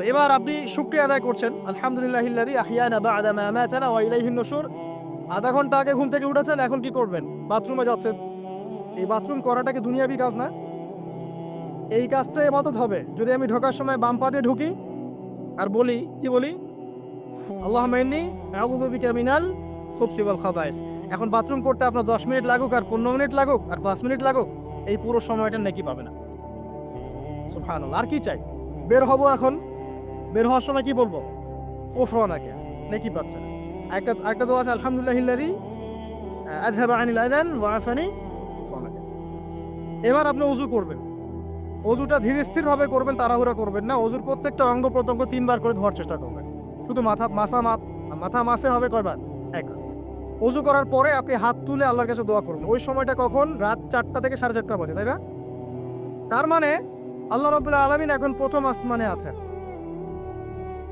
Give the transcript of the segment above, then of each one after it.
তো এবার আপনি শুক্রিয়া আদায় করছেন। আলহামদুলিল্লাহ ইল্লাযী আহইয়ানা বা'দা মা আমাতানা ওয়া ইলাইহিন নুশুর। আধা ঘণ্টা আগে ঘুম থেকে উঠেছেন, এখন কি করবেন? বাথরুমে যাচ্ছেন। এই বাথরুম করাটা কি দুনিয়াবি কাজ না? এই কাজটা এবাদত হবে। যদি আমি ঢোকার সময় বাম পা দিয়ে ঢুকি আর বলি, কি বলি? আল্লাহ মেননি আউযু বিকা মিনাল এখন বাথরুম করতে আপনার দশ মিনিট লাগুক আর পনেরো মিনিট লাগুক আর পাঁচ মিনিট লাগুক, এই পুরো সময়টা নাকি পাবে না। সুবহানাল্লাহ। আর কি চাই? বের হব এখন। বের হওয়ার সময় কি বলব? ওফরানাকে নাকি পাচ্ছে। একটা একটা তো আছে, আলহামদুলিল্লাহ ইল্লাযী আযহাবা আনিল আযান ওয়া আফানি ওফরানাকে এবার আপনি ওযু করবেন। অজুটা ধীর স্থিরভাবে করবেন, তাড়াহুড়া করবেন না। অজুর প্রত্যেকটা অঙ্গ প্রত্যঙ্গ তিনবার করে ধোয়ার চেষ্টা করবেন। শুধু মাথা মাথা মাথা মাসে হবে কয়বার? একবার অজু করার পরে আপনি হাত তুলে আল্লাহর কাছে দোয়া করবেন ওই সময়টা কখন? রাত চারটা থেকে সাড়ে চারটা বাজে, তাই না? তার মানে আল্লাহ রবুল্লাহ আলমিন এখন প্রথম আসমানে আছেন।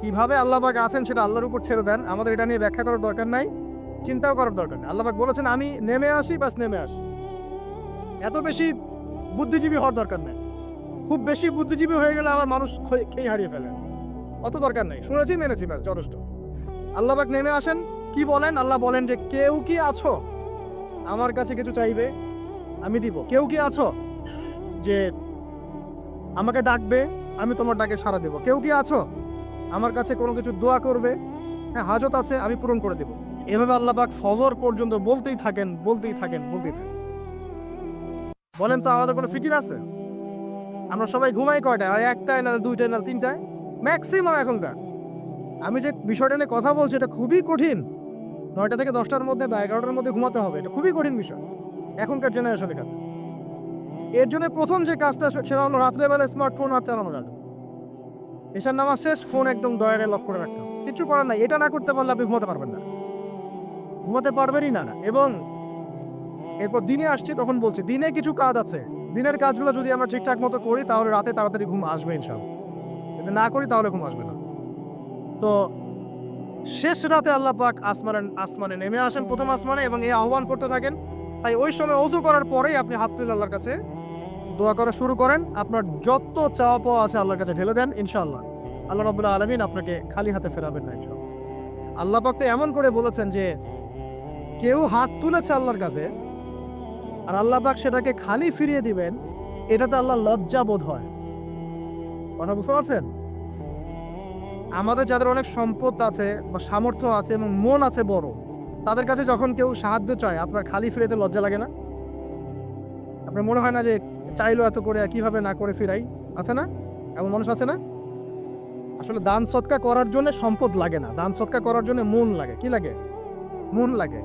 কীভাবে আল্লাহ পাক আছেন সেটা আল্লাহর উপর ছেড়ে দেন, আমাদের এটা নিয়ে ব্যাখ্যা করার দরকার নাই, চিন্তাও করার দরকার নেই। আল্লাহ পাক বলেছেন, আমি নেমে আসি, বাস নেমে আসি। এত বেশি বুদ্ধিজীবী হওয়ার দরকার নেই। খুব বেশি বুদ্ধিজীবী হয়ে গেলে আমার মানুষ খেয়ে হারিয়ে ফেলে। অত দরকার নেই। শুনেছি, মেনেছি ব্যাস যথেষ্ট। আল্লাহ পাক নেমে আসেন, কি বলেন? আল্লাহ বলেন যে, কেউ কি আছো? আমার কাছে কিছু চাইবে, আমি দিব। কেউ কি আছো? যে, আমাকে ডাকবে, আমি তোমার ডাকে সাড়া দেব। কেউ কি আছো? আমার কাছে কোনো কিছু দোয়া করবে? হ্যাঁ হাজত আছে, আমি পূরণ করে দেব। এভাবে আল্লাহ পাক ফজর পর্যন্ত বলতেই থাকেন বলতেই থাকেন বলতেই থাকেন। বলেন তো, আমাদের কোনো ফিকির আছে? আমরা সবাই ঘুমাই কয়টায়? হয় একটায় না দুইটায় না তিনটায়? ম্যাক্সিমাম এখনকার। আমি যে বিষয়টা নিয়ে কথা বলছি, এটা খুবই কঠিন। নয়টা থেকে দশটার মধ্যে বা এগারোটার মধ্যে ঘুমাতে হবে, এটা খুবই কঠিন বিষয়। এখনকার জেনারেশনের কাছে। এর জন্য প্রথম যে কাজটা, সেটা হলো রাত্রেবেলা স্মার্টফোন আর চালানো যাবে। এসার নামাজ শেষ, ফোন একদম দয়ারে লক করে রাখতে হবে। কিচ্ছু করার নাই, এটা না করতে পারলে আপনি ঘুমাতে পারবেন না। ঘুমাতে পারবেনই না। এবং এরপর দিনে আসছি, তখন বলছি, দিনে কিছু কাজ আছে। দিনের কাজগুলো যদি আমরা ঠিকঠাক মতো করি, তাহলে রাতে তাড়াতাড়ি ঘুম আসবে ইনশাল্লাহ যদি না করি, তাহলে ঘুম আসবে না। তো শেষ রাতে আল্লাহ পাক আসমানে আসমানে নেমে আসেন প্রথম আসমানে এবং এই আহ্বান করতে থাকেন। তাই ওই সময় অজু করার পরেই আপনি হাত তুলে আল্লাহর কাছে দোয়া করা শুরু করেন। আপনার যত চাওয়া পাওয়া আছে আল্লাহর কাছে ঢেলে দেন, ইনশাআল্লাহ। আল্লাহ রবুল্লাহ আলমিন আপনাকে খালি হাতে ফেরাবেন না, ইনশাআল্লাহ। আল্লাহ পাক এমন করে বলেছেন যে, কেউ হাত তুলেছে আল্লাহর কাছে আর আল্লাহ পাক সেটাকে খালি ফিরিয়ে দিবেন, এটাতে আল্লাহ লজ্জা বোধ হয়। কথা বুঝতে পারছেন? আমাদের যাদের অনেক সম্পদ আছে বা সামর্থ্য আছে এবং মন আছে বড়, তাদের কাছে যখন কেউ সাহায্য চায়, আপনার খালি ফিরেতে লজ্জা লাগে না? আপনার মনে হয় না যে চাইলো এত করে কীভাবে না করে ফিরাই? আছে না? এমন মানুষ আছে না? আসলে দান সৎকা করার জন্য সম্পদ লাগে না। দান সৎকা করার জন্য মন লাগে। কি লাগে? মন লাগে।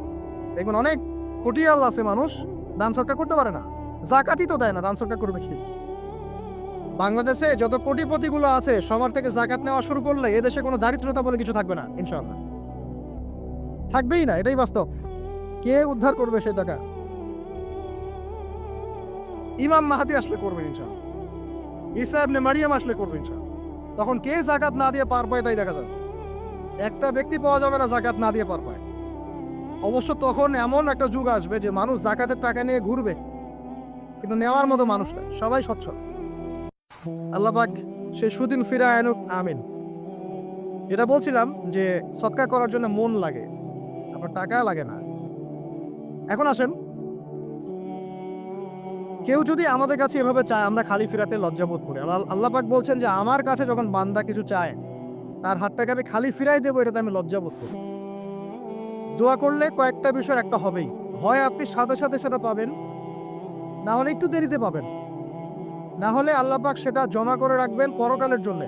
দেখবেন অনেক কোটিয়াল আছে মানুষ, দান সৎকা করতে পারে না। জাকাতই তো দেয় না দান সৎকা করবে কি? বাংলাদেশে যত কোটিপতিগুলো আছে, সবার থেকে জাকাত নেওয়া শুরু করলে এদেশে কোনো দারিদ্রতা বলে কিছু থাকবে না, ইনশাআল্লাহ। থাকবেই না, এটাই বাস্তব। কে উদ্ধার করবে সে টাকা? ইমাম মাহাতি আসলে করবেন ইনশাআল্লাহ। ঈসা ইবনে মারিয়াম আসলে করবে ইনশাআল্লাহ। তখন কে জাকাত না দিয়ে পার পায় তাই দেখা যাবে। একটা ব্যক্তি পাওয়া যাবে না জাকাত না দিয়ে পার পায়। অবশ্য তখন এমন একটা যুগ আসবে যে মানুষ জাকাতের টাকা নিয়ে ঘুরবে। কিন্তু নেওয়ার মতো মানুষ নাই, সবাই সচ্ছল। আল্লাহ পাক সে সুদিন ফিরা আনুক, আমিন। এটা বলছিলাম যে সৎকার করার জন্য মন লাগে আপনার টাকা লাগে না। এখন আসেন কেউ যদি আমাদের কাছে এভাবে চায়, আমরা খালি ফিরাতে লজ্জাবোধ করি। আল্লাহ- আল্লাহ পাক বলছেন যে, আমার কাছে যখন বান্দা কিছু চায়, তার হাতটাকে আমি খালি ফিরাই দেবো, এটাতে আমি লজ্জাবোধ করি। দোয়া করলে কয়েকটা বিষয়, একটা হবেই। হয় আপনি সাথে সাথে সেটা পাবেন, না হলে একটু দেরিতে পাবেন। না হলে আল্লাহ পাক সেটা জমা করে রাখবেন পরকালের জন্য।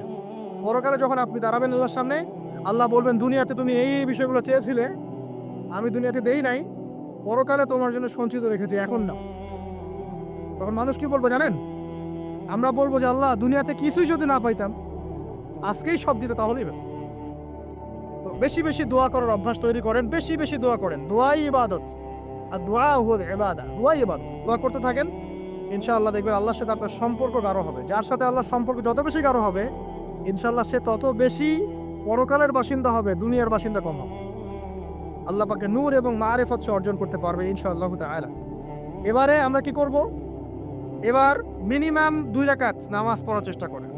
পরকালে যখন আপনি দাঁড়াবেন আল্লাহর সামনে, আল্লাহ বলবেন, দুনিয়াতে তুমি এই বিষয়গুলো চেয়েছিলে, আমি দুনিয়াতে দেই নাই, পরকালে তোমার জন্য সঞ্চিত রেখেছি, এখন না তখন মানুষ কি বলব জানেন? আমরা বলব যে, আল্লাহ, দুনিয়াতে কিছুই যদি না পাইতাম, আজকেই সব দিতে তাহলেই। তো বেশি বেশি দোয়া করার অভ্যাস তৈরি করেন, বেশি বেশি দোয়া করেন। দোয়াই ইবাদত। আর দোয়া হল এবাদা দোয়াই ইবাদত। দোয়া করতে থাকেন, ইনশাআল্লাহ দেখবেন আল্লাহর সাথে আপনার সম্পর্ক গাঢ় হবে। যার সাথে আল্লাহর সম্পর্ক যত বেশি গাঢ় হবে, ইনশাআল্লাহ সে তত বেশি পরকালের বাসিন্দা হবে, দুনিয়ার বাসিন্দা কম হবে। আল্লাহ পাকে নূর এবং মারেফত সে অর্জন করতে পারবে ইনশাআল্লাহ তাআলা। এবারে আমরা কি করব? এবার মিনিমাম দুই রাকাত নামাজ পড়ার চেষ্টা করেন।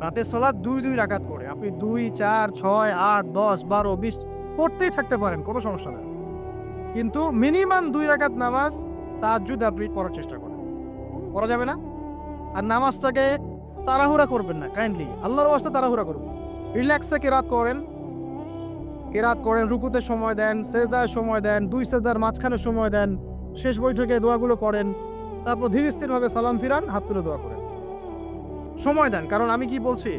রাতের সলাৎ দুই দুই রাকাত করে। আপনি দুই, চার, ছয়, আট, দশ, বারো, বিশ পড়তেই থাকতে পারেন, কোনো সমস্যা নেই। কিন্তু মিনিমাম দুই রাকাত নামাজ তাহাজ্জুদ আপনি পড়ার চেষ্টা করেন। পড়া যাবে না? আর নামাজটাকে তাড়াহুড়া করবেন না কাইন্ডলি আল্লাহর অবস্থা তাড়াহুড়া করবেন রিল্যাক্সে কেরাত করেন। কেরাত করেন, রুকুতে সময় দেন, সেজদায় সময় দেন, দুই সেজদার মাঝখানে সময় দেন, শেষ বৈঠকে দোয়াগুলো করেন। তারপর ধীর স্থিরভাবে সালাম ফিরান, হাত তুলে দোয়া করেন। সময় দেন, কারণ আমি কি বলছি?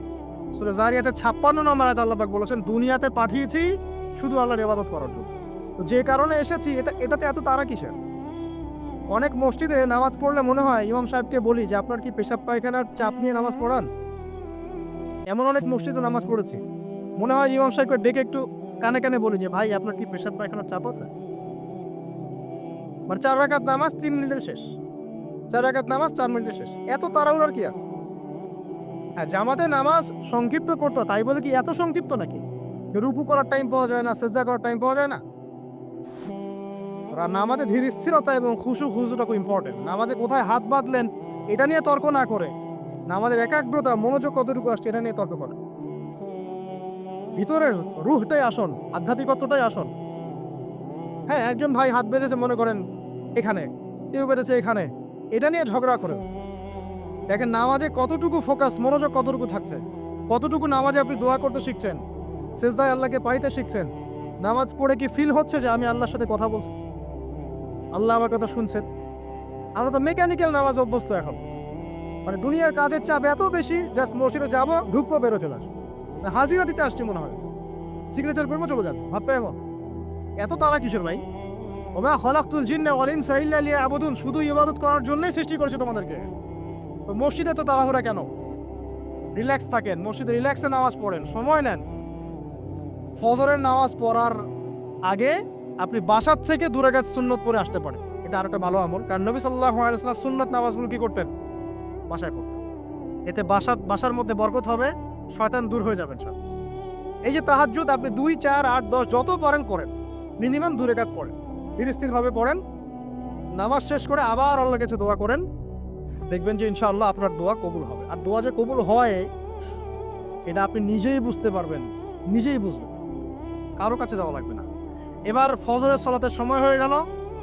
সুরে জারিয়াতে ছাপ্পান্ন নম্বর আয়াত আল্লাহ বলেছেন, দুনিয়াতে পাঠিয়েছি, শুধু আল্লাহর ইবাদত করার জন্য। তো যে কারণে এসেছি, এটা, এটাতে এত তারা কিসের? অনেক মসজিদে নামাজ পড়লে মনে হয়, ইমাম সাহেবকে বলি যে, আপনার কি পেশাব পায়খানার চাপ নিয়ে নামাজ পড়ান? এমন অনেক মসজিদে নামাজ পড়েছি। মনে হয় ইমাম সাহেবকে ডেকে একটু কানে কানে বলি যে, ভাই, আপনার কি পেশাব পায়খানার চাপ আছে? মানে চার রাকাত নামাজ, তিন মিনিটের শেষ। চার রাকাত নামাজ, চার মিনিটের শেষ। এত তাড়াহুড়ার কি আছে? হ্যাঁ জামাতে নামাজ সংক্ষিপ্ত করতো তাই বলে কি এত সংক্ষিপ্ত নাকি? রুকু করার টাইম পাওয়া যায় না, সেজদা করার টাইম পাওয়া যায় না। নামাজে ধীর স্থিরতা এবং খুশু খুশুটা খুব ইম্পর্টেন্ট নামাজে কোথায় হাত বাঁধলেন, এটা নিয়ে তর্ক না করে। নামাজের একাগ্রতা, মনোযোগ কতটুকু আসছে, এটা নিয়ে তর্ক করে। ভিতরের রুহটাই আসন আধ্যাত্মিকত্বটাই আসন হ্যাঁ একজন ভাই হাত বেঁধেছে, মনে করেন, এখানে। কেউ বেঁধেছে, এখানে। এটা নিয়ে ঝগড়া করে। দেখেন, নামাজে কতটুকু ফোকাস মনোযোগ কতটুকু থাকছে? কতটুকু নামাজে আপনি দোয়া করতে শিখছেন? সেজদায় আল্লাহকে পাইতে শিখছেন? নামাজ পড়ে কি ফিল হচ্ছে যে আমি আল্লাহর সাথে কথা বলছি? আল্লাহ আমার কথা শুনছেন। আমরা তো মেকানিক্যাল নামাজ অভ্যস্ত এখন। মানে দুনিয়ার কাজের চাপ এত বেশি জাস্ট মসজিদে যাব, ঢুকবো বেরো চলে আসব। মানে হাজিরা দিতে আসছি মনে হয়। সিগনেচার করব চলে যাবে। ভাবতে এমন এত তারা কিসের ভাই? ওমা হলাকুল জিন্না ওয়ালিন সাইল্লা লিয়া আবুদুন শুধু ইবাদত করার জন্যই সৃষ্টি করেছে তোমাদেরকে। তো মসজিদে তো তাড়াহুড়া কেন? রিল্যাক্স থাকেন, মসজিদে রিল্যাক্সে নামাজ পড়েন, সময় নেন। ফজরের নামাজ পড়ার আগে আপনি বাসার থেকে দূরে গাছ সুন্নত পরে আসতে পারেন। এটা আর একটা ভালো আমল। কারণ নবী সাল্লাহ আলাইসাল্লাম সুন্নত নামাজগুলো কি করতেন? বাসায় করতেন এতে বাসার বাসার মধ্যে বরকত হবে, শয়তান দূর হয়ে যাবেন সব এই যে তাহাজ্জুদ, আপনি দুই, চার, আট, দশ, যত পারেন করেন। মিনিমাম দূরে কাজ পড়েন। স্থিরভাবে পড়েন। নামাজ শেষ করে আবার আল্লাহ কাছে দোয়া করেন। দেখবেন যে ইনশাআল্লাহ আপনার দোয়া কবুল হবে। আর দোয়া যে কবুল হয়, এটা আপনি নিজেই বুঝতে পারবেন। নিজেই বুঝবেন। কারও কাছে যাওয়া লাগবে না। এবার ফজরের সলাতের সময় হয়ে গেল।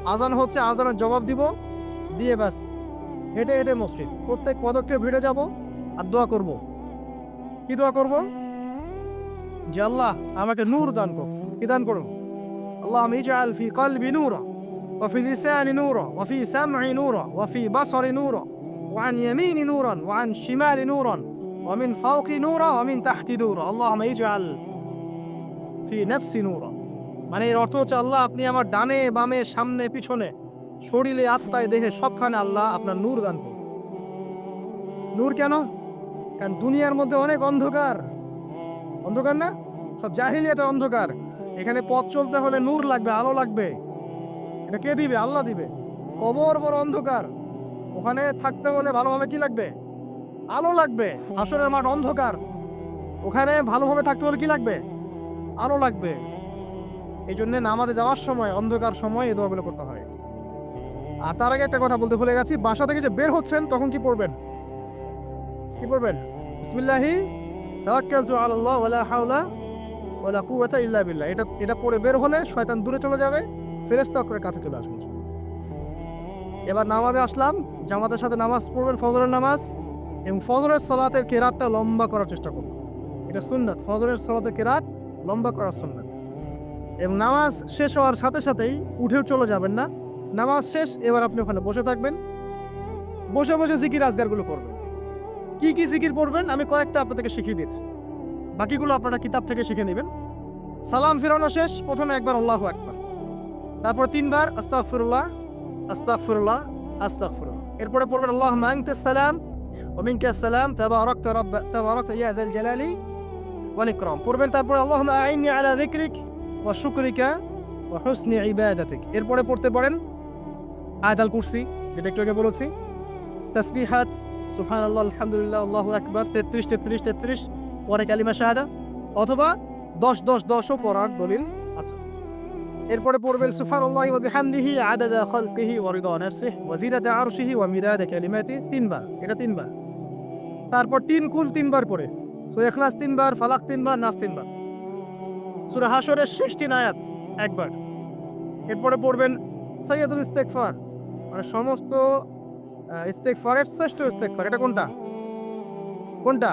আজান হচ্ছে, আজানের জবাব দিব। দিয়ে ব্যাস। হেঁটে হেঁটে মসজিদ। প্রত্যেক পদক্ষেপ হেঁটে যাব আর দোয়া করব। কি দোয়া করব? যে আল্লাহ আমাকে নূর দান করো কি দান করুন আল্লাহ আমি জাল ফি কলবি নূরা وفي لساني نورا وفي سمعي نورا وفي بصري نورا وعن يميني نورا وعن شمالي نورا ومن فوقي نورا ومن تحتي نورا اللهم اجعل في نفسي نورا মানে এর অর্থ হচ্ছে আল্লাহ আপনি আমার ডানে বামে সামনে পিছনে শরীরে আত্মায় দেহে সবখানে আল্লাহ আপনার নূর দান করুন নূর কেন কারণ দুনিয়ার মধ্যে অনেক অন্ধকার অন্ধকার না সব জাহিলিয়াতে অন্ধকার এখানে পথ চলতে হলে নূর লাগবে, আলো লাগবে। এটা কে দিবে? আল্লাহ দিবে। কবর বড় অন্ধকার। ওখানে থাকতে হলে ভালোভাবে কি লাগবে? আলো লাগবে। আসরের মাঠ অন্ধকার। ওখানে ভালোভাবে থাকতে হলে কি লাগবে? আলো লাগবে। এই জন্য নামাজে যাওয়ার সময়, অন্ধকার সময় এই দোয়াগুলো করতে হয়। আর তার আগে একটা কথা বলতে ভুলে গেছি। বাসা থেকে যে বের হচ্ছেন, তখন কি পড়বেন? কি পড়বেন? বিসমিল্লাহি। তাওয়াক্কালতু আলাল্লাহ ওয়ালা হাওলা। ওয়ালা কুওয়াতা ইল্লা বিল্লাহ। এটা এটা পড়ে বের হলে শয়তান দূরে চলে যাবে ফেরেশতা করে কাছে চলে আসবে। এবার নামাজে আসলাম, জামাতের সাথে নামাজ পড়বেন, ফজরের নামাজ, এবং ফজরের সলাতের কেরাতটা লম্বা করার চেষ্টা করবেন এটা সুন্নাত, ফজরের সলাতের কেরাত লম্বা করার সুন্নাত। এবং নামাজ শেষ হওয়ার সাথে সাথেই উঠেও চলে যাবেন না। নামাজ শেষ, এবার আপনি ওখানে বসে থাকবেন। বসে বসে জিকির আজগারগুলো করবেন কি কি জিকির পড়বেন, আমি কয়েকটা আপনাদেরকে শিখিয়ে দিয়েছি। বাকিগুলো আপনারা কিতাব থেকে শিখে নেবেন। সালাম ফেরানো শেষ, প্রথমে একবার আল্লাহ একবার তারপর তিনবার আস্তাফুরুল্লাহ আস্তাফুরুল্লাহ আস্তাফুরুল্লাহ এরপরে পড়বেন আল্লাহ মাংতে সালাম ওমিনকে সালাম তাবারক তাবারক ইয়াদাল জালালি ওয়ালিক্রম পড়বেন তারপর আল্লাহ আইনি আলা দিকরিক ও শুক্রিকা ও হুসনি ইবাদাতিক। এরপরে পড়তে পারেন আয়াতাল কুরসি, যেটা একটু আগে বলেছি। তসবিহাত সুফান আল্লাহ আলহামদুলিল্লাহ, আল্লাহ একবার তেত্রিশ তেত্রিশ তেত্রিশ। পরে কালিমা শাহাদা অথবা দশ দশ দশও পড়ার দলিল আছে। এরপরে পড়বেন, সুবহানাল্লাহি ওয়া বিহামদিহি আদাদা খালকিহি ওয়া রিদা নাফসিহি ওয়া জিনাতা আরশিহি ওয়া মিদাদা কালিমাতি তিনবার, এটা তিনবার। তারপর তিন কুল তিনবার পড়ে সো এখলাস তিনবার, ফালাক তিনবার, নাস তিনবার। সুরা হাসরের শেষ তিন আয়াত একবার। এরপরে পড়বেন সৈয়দুল ইস্তেকফার মানে সমস্ত ইস্তেকফারের শ্রেষ্ঠ ইস্তেকফার এটা কোনটা? কোনটা?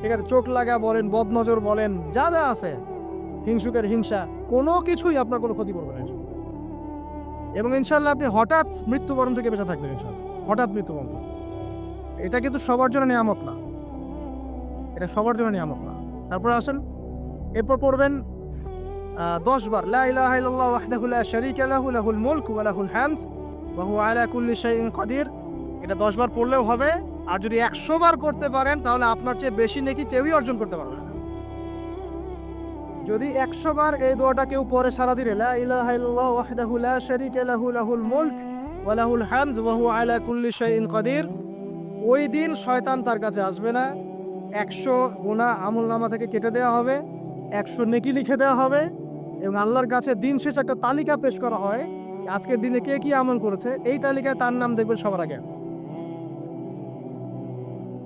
ঠিক আছে, চোখ লাগা বলেন, বদনজর বলেন, যা যা আছে, হিংসুকের হিংসা, কোনো কিছুই আপনার কোনো ক্ষতি করবে না এবং ইনশাল্লাহ আপনি হঠাৎ মৃত্যুবরণ থেকে বেঁচে থাকবেন ইনশাল্লাহ। হঠাৎ মৃত্যুবরণ। এটা কিন্তু সবার জন্য নিয়ামত না। এটা সবার জন্য নিয়ামত না। তারপরে আসেন, এরপর পড়বেন দশ বার লাহুল মুলক আলা কুল্লি শাইইন কাদির। এটা দশ বার পড়লেও হবে। আর যদি একশো বার করতে পারেন, তাহলে আপনার চেয়ে বেশি নেকি কেউই অর্জন করতে পারবে না। যদি একশো বার এই দোয়াটা কেউ পরে সারা দিনে লা ইলাহা ইল্লাল্লাহ ওয়াহদাহু লা শারীকা লাহু, লাহুল মুলক ওয়া লাহুল হামদ ওয়া হুয়া আলা কুল্লি শাইইন কাদির। ওই দিন শয়তান তার কাছে আসবে না। একশো গুণা আমল নামা থেকে কেটে দেওয়া হবে, একশো নেকি লিখে দেওয়া হবে, এবং আল্লাহর কাছে দিন শেষে একটা তালিকা পেশ করা হয়। আজকের দিনে কে কি আমল করেছে, এই তালিকায় তার নাম দেখবেন সবার আগে আছে।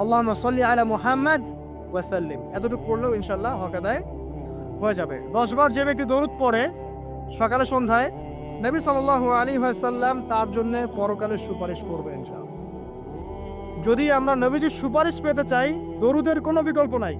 আল্লাহ সাল্লি আলা মোহাম্মদ ওয়াসাল্লিম। এতটুকু পড়লেও ইনশাল্লাহ হকাদায় হয়ে যাবে। দশ বার যে ব্যক্তি দরুদ পড়ে, সকালে সন্ধ্যায় নবী সাল আলী সাল্লাম তার জন্য পরকালে সুপারিশ করবে ইনশাল্লাহ যদি আমরা নবীজির সুপারিশ পেতে চাই, দরুদের কোনো বিকল্প নাই।